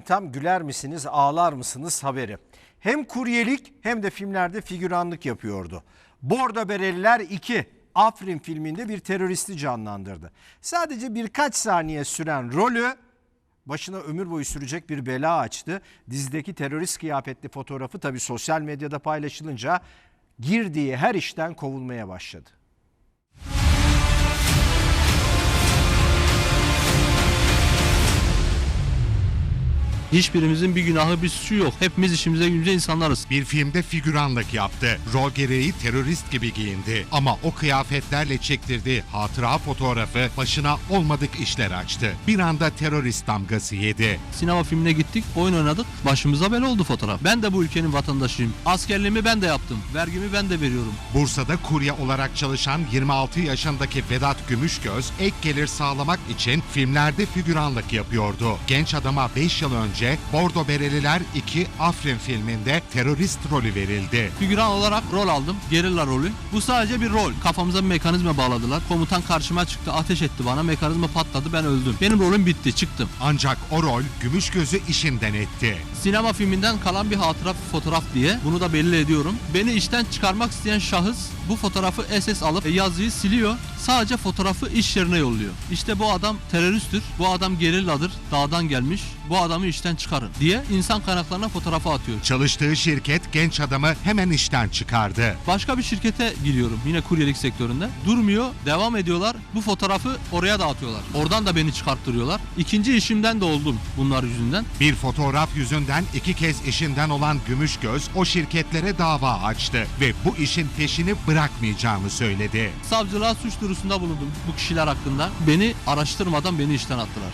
Tam güler misiniz ağlar mısınız haberi. Hem kuryelik hem de filmlerde figüranlık yapıyordu. Bordo Bereliler 2 Afrin filminde bir teröristi canlandırdı. Sadece birkaç saniye süren rolü başına ömür boyu sürecek bir bela açtı. Dizideki terörist kıyafetli fotoğrafı tabii sosyal medyada paylaşılınca girdiği her işten kovulmaya başladı. Hiçbirimizin bir günahı bir suçu yok. Hepimiz işimize gücümüze insanlarız. Bir filmde figüranlık yaptı. Rol gereği terörist gibi giyindi. Ama o kıyafetlerle çektirdiği hatıra fotoğrafı başına olmadık işler açtı. Bir anda terörist damgası yedi. Sinema filmine gittik, oyun oynadık. Başımıza bela oldu fotoğraf. Ben de bu ülkenin vatandaşıyım. Askerliğimi ben de yaptım. Vergimi ben de veriyorum. Bursa'da kurye olarak çalışan 26 yaşındaki Vedat Gümüşgöz ek gelir sağlamak için filmlerde figüranlık yapıyordu. Genç adama 5 yıl önce Bordo Bereliler 2 Afrin filminde terörist rolü verildi. Figüran olarak rol aldım. Gerilla rolü. Bu sadece bir rol. Kafamıza bir mekanizma bağladılar. Komutan karşıma çıktı. Ateş etti bana. Mekanizma patladı. Ben öldüm. Benim rolüm bitti. Çıktım. Ancak o rol Gümüşgöz'ü işinden etti. Sinema filminden kalan bir hatıra fotoğraf diye bunu da belli ediyorum. Beni işten çıkarmak isteyen şahıs bu fotoğrafı SS alıp yazıyı siliyor. Sadece fotoğrafı iş yerine yolluyor. İşte bu adam teröristtir. Bu adam gerilladır. Dağdan gelmiş. Bu adamı işten çıkarın diye insan kaynaklarına fotoğrafı atıyor. Çalıştığı şirket genç adamı hemen işten çıkardı. Başka bir şirkete giriyorum yine kuryelik sektöründe. Durmuyor, devam ediyorlar. Bu fotoğrafı oraya dağıtıyorlar. Oradan da beni çıkarttırıyorlar. İkinci işimden de oldum bunlar yüzünden. Bir fotoğraf yüzünden iki kez işinden olan Gümüşgöz o şirketlere dava açtı ve bu işin peşini bırakmayacağını söyledi. Savcılığa suç duyurusunda bulundum bu kişiler hakkında. Beni araştırmadan beni işten attılar.